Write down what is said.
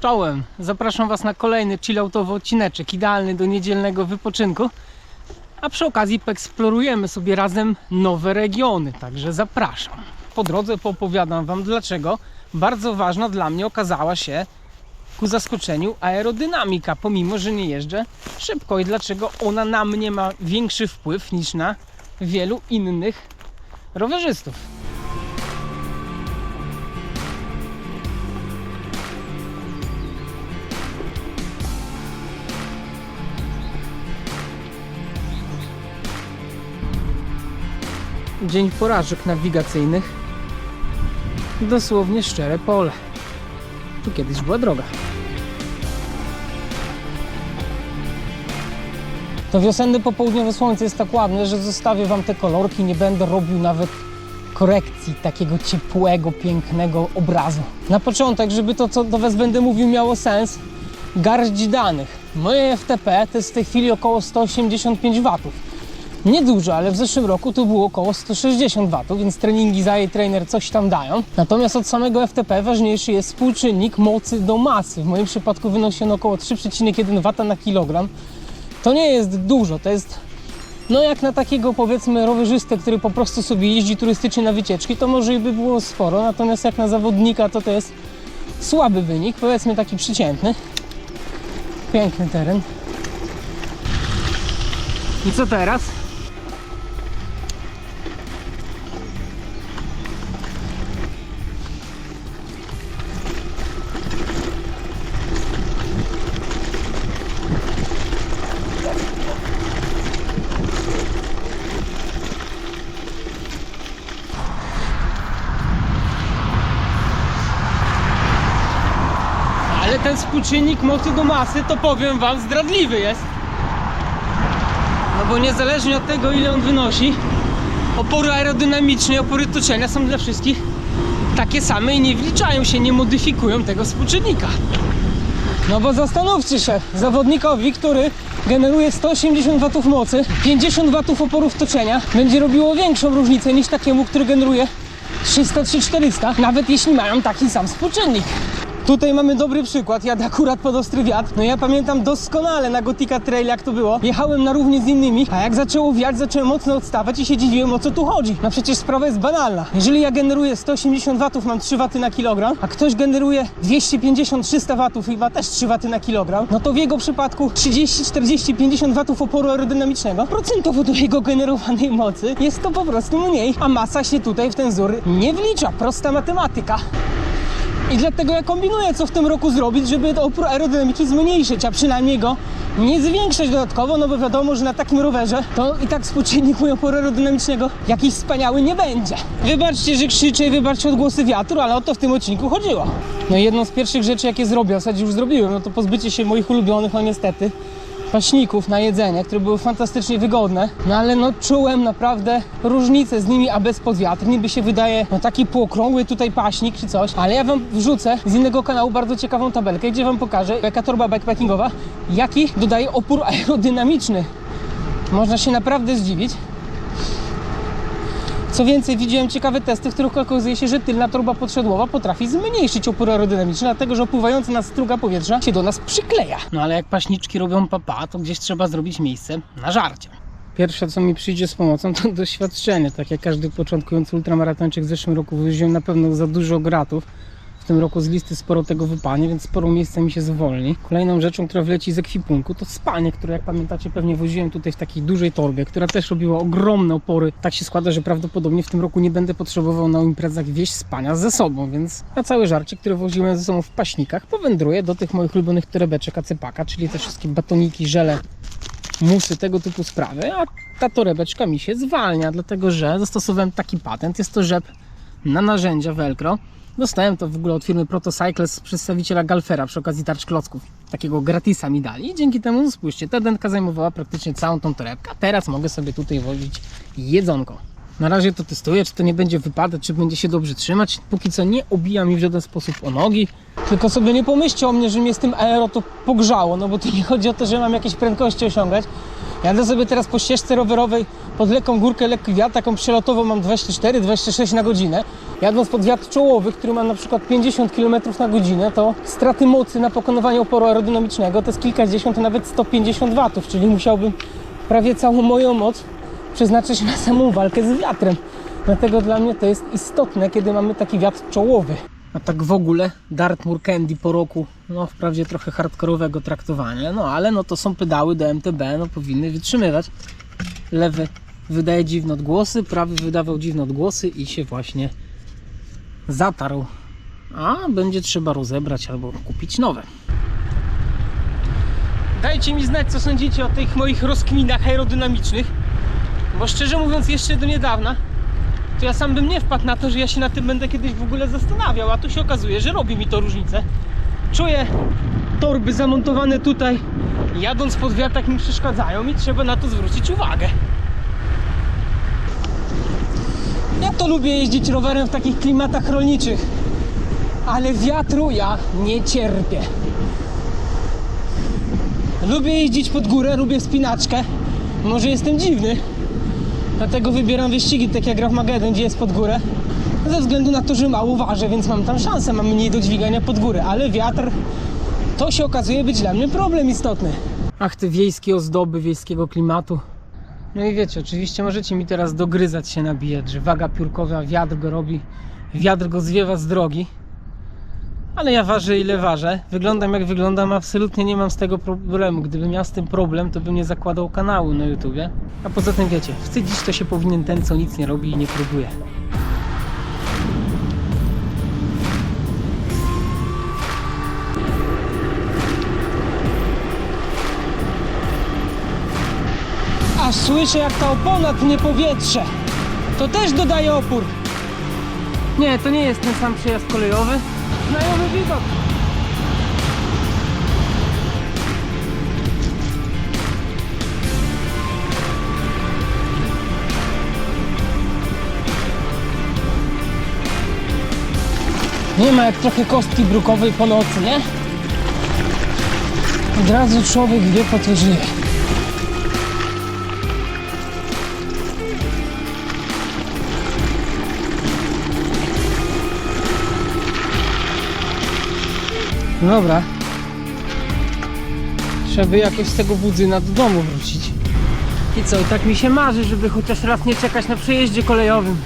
Czołem, zapraszam Was na kolejny chilloutowy odcineczek, idealny do niedzielnego wypoczynku. A przy okazji poeksplorujemy sobie razem nowe regiony, także zapraszam. Po drodze poopowiadam Wam dlaczego bardzo ważna dla mnie okazała się ku zaskoczeniu aerodynamika, pomimo że nie jeżdżę szybko i dlaczego ona na mnie ma większy wpływ niż na wielu innych rowerzystów. Dzień porażek nawigacyjnych. Dosłownie szczere pole. Tu kiedyś była droga. To wiosenne popołudniowe słońce jest tak ładne, że zostawię Wam te kolorki. Nie będę robił nawet korekcji takiego ciepłego, pięknego obrazu. Na początek, żeby to, co do Was będę mówił, miało sens, garść danych. Moje FTP to jest w tej chwili około 185 watów. Niedużo, ale w zeszłym roku to było około 160 W, więc treningi za trainer coś tam dają. Natomiast od samego FTP ważniejszy jest współczynnik mocy do masy. W moim przypadku wynosi on około 3,1 W na kilogram. To nie jest dużo, to jest no jak na takiego powiedzmy rowerzystę, który po prostu sobie jeździ turystycznie na wycieczki, to może i by było sporo, natomiast jak na zawodnika to to jest słaby wynik, powiedzmy taki przeciętny. Piękny teren. I co teraz? Ale ten współczynnik mocy do masy, to powiem wam, zdradliwy jest. No bo niezależnie od tego, ile on wynosi, opory aerodynamiczne i opory toczenia są dla wszystkich takie same i nie wliczają się, nie modyfikują tego współczynnika. No bo zastanówcie się, zawodnikowi, który generuje 180 W mocy, 50 W oporów toczenia, będzie robiło większą różnicę niż takiemu, który generuje 300-400, nawet jeśli mają taki sam współczynnik. Tutaj mamy dobry przykład, jadę akurat pod ostry wiatr. No ja pamiętam doskonale na Gotika Trail jak to było. Jechałem na równie z innymi, a jak zaczęło wiać, zacząłem mocno odstawać i się dziwiłem o co tu chodzi. No przecież sprawa jest banalna. Jeżeli ja generuję 180 W, mam 3 W na kilogram, a ktoś generuje 250-300 W i ma też 3 W na kilogram, no to w jego przypadku 30, 40, 50 W oporu aerodynamicznego procentowo do jego generowanej mocy jest to po prostu mniej, a masa się tutaj w ten wzór nie wlicza. Prosta matematyka. I dlatego ja kombinuję, co w tym roku zrobić, żeby to opór aerodynamiczny zmniejszyć, a przynajmniej go nie zwiększać dodatkowo, no bo wiadomo, że na takim rowerze to i tak współczynnik mój oporu aerodynamicznego jakiś wspaniały nie będzie. Wybaczcie, że krzyczę i wybaczcie odgłosy wiatru, ale o to w tym odcinku chodziło. No i jedną z pierwszych rzeczy, jakie zrobię, w zasadzie już zrobiłem, no to pozbycie się moich ulubionych, no niestety, paśników na jedzenie, które były fantastycznie wygodne, no ale no czułem naprawdę różnicę z nimi, a bez podwiatr. Niby się wydaje no taki półokrągły tutaj paśnik czy coś, ale ja wam wrzucę z innego kanału bardzo ciekawą tabelkę, gdzie wam pokażę, jaka torba bikepackingowa, jaki dodaje opór aerodynamiczny. Można się naprawdę zdziwić. Co więcej, widziałem ciekawe testy, w których okazuje się, że tylna torba podsiodłowa potrafi zmniejszyć opór aerodynamiczny, dlatego że opływająca nas struga powietrza się do nas przykleja. No ale jak paśniczki robią papa, to gdzieś trzeba zrobić miejsce na żarcie. Pierwsze, co mi przyjdzie z pomocą, to doświadczenie. Tak jak każdy początkujący ultramaratończyk w zeszłym roku wyjeździłem na pewno za dużo gratów. Tym roku z listy sporo tego wypanie, więc sporo miejsca mi się zwolni. Kolejną rzeczą, która wleci z ekwipunku, to spanie, które jak pamiętacie pewnie woziłem tutaj w takiej dużej torbie, która też robiła ogromne opory. Tak się składa, że prawdopodobnie w tym roku nie będę potrzebował na imprezach wieść spania ze sobą, więc na całe żarcie, które woziłem ze sobą w paśnikach, powędruję do tych moich ulubionych torebeczek acypaka, czyli te wszystkie batoniki, żele, musy, tego typu sprawy, a ta torebeczka mi się zwalnia, dlatego że zastosowałem taki patent, jest to rzep na narzędzia Velcro. Dostałem to w ogóle od firmy Protocycles przedstawiciela Galfera przy okazji tarcz klocków. Takiego gratisa mi dali i dzięki temu, spójrzcie, ta dętka zajmowała praktycznie całą tą torebkę, teraz mogę sobie tutaj wozić jedzonko. Na razie to testuję, czy to nie będzie wypadać, czy będzie się dobrze trzymać. Póki co nie obija mi w żaden sposób o nogi. Tylko sobie nie pomyślcie o mnie, że mnie z tym aero to pogrzało, no bo tu nie chodzi o to, że mam jakieś prędkości osiągać, Jadę sobie teraz po ścieżce rowerowej pod lekką górkę, lekki wiatr, taką przelotową mam 24-26 na godzinę. Jadąc pod wiatr czołowy, który ma na przykład 50 km na godzinę, to straty mocy na pokonywanie oporu aerodynamicznego to jest kilkadziesiąt, nawet 150 watów, czyli musiałbym prawie całą moją moc przeznaczyć na samą walkę z wiatrem. Dlatego dla mnie to jest istotne, kiedy mamy taki wiatr czołowy. A tak w ogóle Dartmoor Candy po roku, no wprawdzie trochę hardkorowego traktowania, no ale no to są pedały do MTB, no powinny wytrzymywać. Lewy wydaje dziwne odgłosy, prawy wydawał dziwne odgłosy i się właśnie zatarł. A będzie trzeba rozebrać albo kupić nowe. Dajcie mi znać, co sądzicie o tych moich rozkminach aerodynamicznych, bo szczerze mówiąc jeszcze do niedawna to ja sam bym nie wpadł na to, że ja się na tym będę kiedyś w ogóle zastanawiał, a tu się okazuje, że robi mi to różnicę. Czuję torby zamontowane tutaj, jadąc pod wiatr tak mi przeszkadzają i trzeba na to zwrócić uwagę. Ja to lubię jeździć rowerem w takich klimatach rolniczych, ale wiatru ja nie cierpię. Lubię jeździć pod górę, lubię wspinaczkę. Może jestem dziwny, Dlatego wybieram wyścigi takie jak Magedon, gdzie jest pod górę. Ze względu na to, że mało ważę, więc mam tam szansę, mam mniej do dźwigania pod górę, ale wiatr to się okazuje być dla mnie problem istotny. Ach, te wiejskie ozdoby wiejskiego klimatu. No i wiecie, oczywiście możecie mi teraz dogryzać się nabijać, że waga piórkowa, wiatr go robi, wiatr go zwiewa z drogi. Ale ja ważę ile ważę. Wyglądam jak wyglądam, absolutnie nie mam z tego problemu. Gdybym miał z tym problem, to bym nie zakładał kanału na YouTubie. A poza tym wiecie, wstydzić to się powinien ten, co nic nie robi i nie próbuje. Aż słyszę jak ta opona tnie powietrze. To też dodaje opór. Nie, to nie jest ten sam przejazd kolejowy. Znajomy widok. Nie ma jak trochę kostki brukowej po nocy, nie? Od razu człowiek wie po co żyje. Dobra. Trzeba jakoś z tego budzyna do domu wrócić. I co, tak mi się marzy, żeby chociaż raz nie czekać na przejeździe kolejowym.